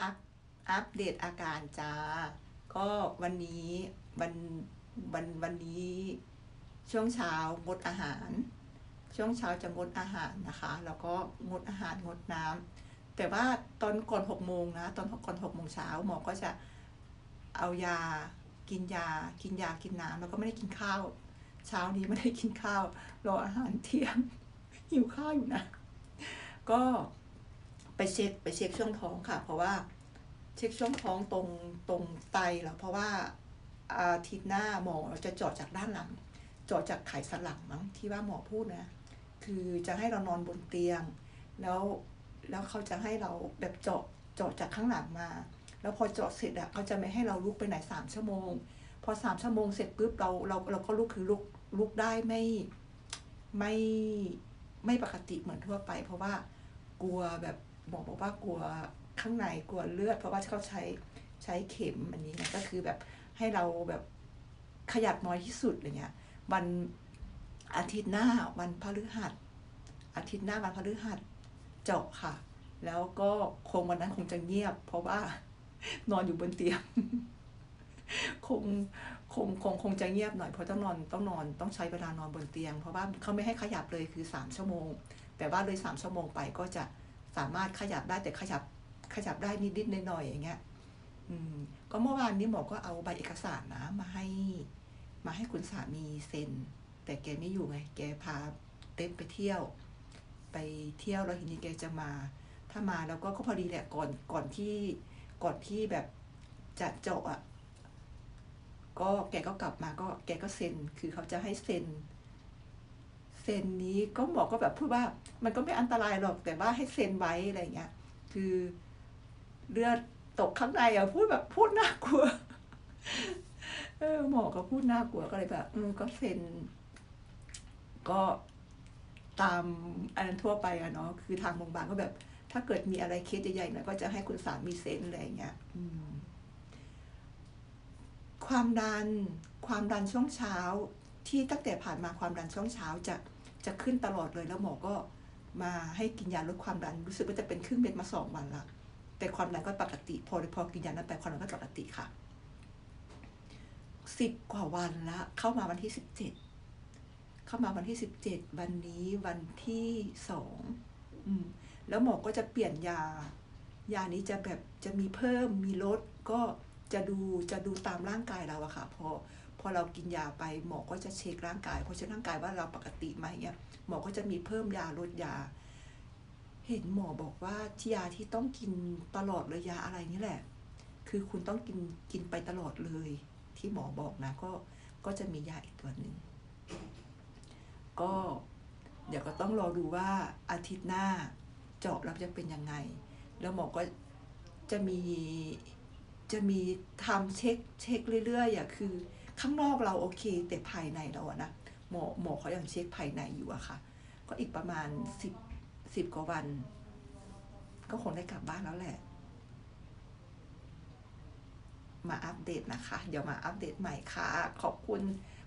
อัพอัปเดตอาการจ้า ก็วันนี้วันวันวันนี้ ช่วงเช้างดอาหาร ช่วงเช้าจะงดอาหารนะคะ แล้วก็งดอาหารงดน้ำแต่ว่าตอนก่อนหกโมงนะตอนก่อนหกโมงเช้าหมอก็จะเอายากินยากินยากินน้ำแล้วก็ไม่ได้กินข้าว เช้านี้ไม่ได้กินข้าวรออาหารเที่ยงหิวข้าวอยู่นะ ก็ ไปเช็คไปเช็คช่วงท้องค่ะ เพราะว่าเช็คช่วงท้องตรงตรงไตแล้วเพราะว่าอาทิตย์หน้าหมอจะเจาะจากด้านหลังเจาะจากไขสันหลังมั้งที่ว่าหมอพูดนะ คือจะให้เรานอนบนเตียง แล้วแล้วเขาจะให้เราแบบเจาะเจาะจากข้างหลังมา แล้วพอเจาะเสร็จอะเขาจะไม่ให้เราลุกไปไหนสามชั่วโมง พอสามชั่วโมงเสร็จปุ๊บเราเราเราก็ลุกคือลุกลุกได้ไม่ไม่ไม่ปกติเหมือนทั่วไป เพราะว่ากลัวแบบ หมอบอกว่ากลัวข้างในกลัวเลือด เพราะว่าเขาใช้ใช้เข็มอันนี้นะก็คือแบบให้เราแบบขยับน้อยที่สุดอะไรเงี้ยวันอาทิตย์หน้าวันพฤหัส อาทิตย์หน้าวันพฤหัสเจาะค่ะ แล้วก็คงวันนั้นคงจะเงียบ เพราะว่านอนอยู่บนเตียงคงคงคงคงจะเงียบหน่อยเพราะต้องนอนต้องนอนต้องใช้เวลานอนบนเตียง เพราะว่าเขาไม่ให้ขยับเลยคือสามชั่วโมง แต่ว่าเลยสามชั่วโมงไปก็จะ สามารถขยับได้แต่ขยับขยับได้นิดนิดหน่อยๆอย่างเงี้ยอืมก็เมื่อวานนี้หมอก็เอาใบเอกสารนะมาให้ มาให้คุณสามีเซ็น แต่แกไม่อยู่ไง แกพาเต็มไปเที่ยว ไปเที่ยวแล้วทีนี้แกจะมา ถ้ามาแล้วก็ก็พอดีแหละก่อนก่อนที่ก่อนที่แบบจะเจาะอะก็แกก็กลับมาก็แกก็เซ็น คือเขาจะให้เซ็น ซ็นนี้ก็หมอก็แบบพูดว่ามันก็ไม่อันตรายหรอกแต่ว่าให้เซ็นไว้อะไรเงี้ย คือเลือดตกข้างในอะพูดแบบพูดน่ากลัวเออหมอก็พูดน่ากลัวก็เลยแบบเออก็เซ็น ก็ตามอันนั้นทั่วไปอะเนาะคือทางโรงพยาบาลก็แบบ ถ้าเกิดมีอะไรเคสใหญ่ๆหน่อยก็จะให้คุณสามีเซ็นอะไรเงี้ยความดัน ความดันช่วงเช้าที่ตั้งแต่ผ่านมาความดันช่วงเช้าจะ จะขึ้นตลอดเลยแล้วหมอก็มาให้กินยาลดความดัน รู้สึกว่าจะเป็นครึ่งเม็ดมาสองวันละแต่ความดันก็ปกติ พอพอกินยานั้นไปความดันก็ปกติค่ะสิบกว่าวันละเข้ามาวันที่สิบเจ็ดเข้ามาวันที่สิบเจ็ดวันนี้วันที่สองแล้วหมอก็จะเปลี่ยนยา ยานี้จะแบบจะมีเพิ่มมีลดก็จะดูจะดูตามร่างกายเราอะค่ะพอ พอเรากินยาไปหมอก็จะเช็คร่างกายเพราะเช็คร่างกายว่าเราปกติไหมเนี่ยหมอก็จะมีเพิ่มยาลดยา เห็นหมอบอกว่าที่ยาที่ต้องกินตลอดเลยยาอะไรนี่แหละ คือคุณต้องกินกินไปตลอดเลย ที่หมอบอกนะ ก็ก็จะมียาอีกตัวหนึ่งก็เดี๋ยวก็ต้องรอดูว่าอาทิตย์หน้าเจาะแล้วจะเป็นยังไง แล้วหมอก็จะมีจะมีทำเช็คเช็คเรื่อยๆอะคือ ข้างนอกเราโอเค แต่ภายในเราอะนะหมอหมอเขายังเช็คภายในอยู่อะค่ะ ก็อีกประมาณสิบสิบกว่าวัน ก็คงได้กลับบ้านแล้วแหละ มาอัปเดตนะคะ เดี๋ยวมาอัปเดตใหม่ค่ะ ขอบคุณ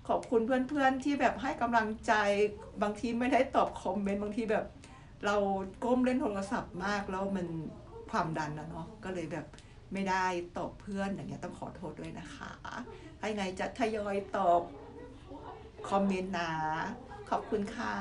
ขอบคุณเพื่อนๆที่แบบให้กำลังใจบางทีไม่ได้ตอบคอมเมนต์บางทีแบบ เราก้มเล่นโทรศัพท์มากแล้วมันความดันนะเนาะก็เลยแบบ ไม่ได้ตอบเพื่อนอย่างเงี้ยต้องขอโทษด้วยนะคะถ้ายังไงจะทยอยตอบคอมเมนต์นะ ขอบคุณค่ะ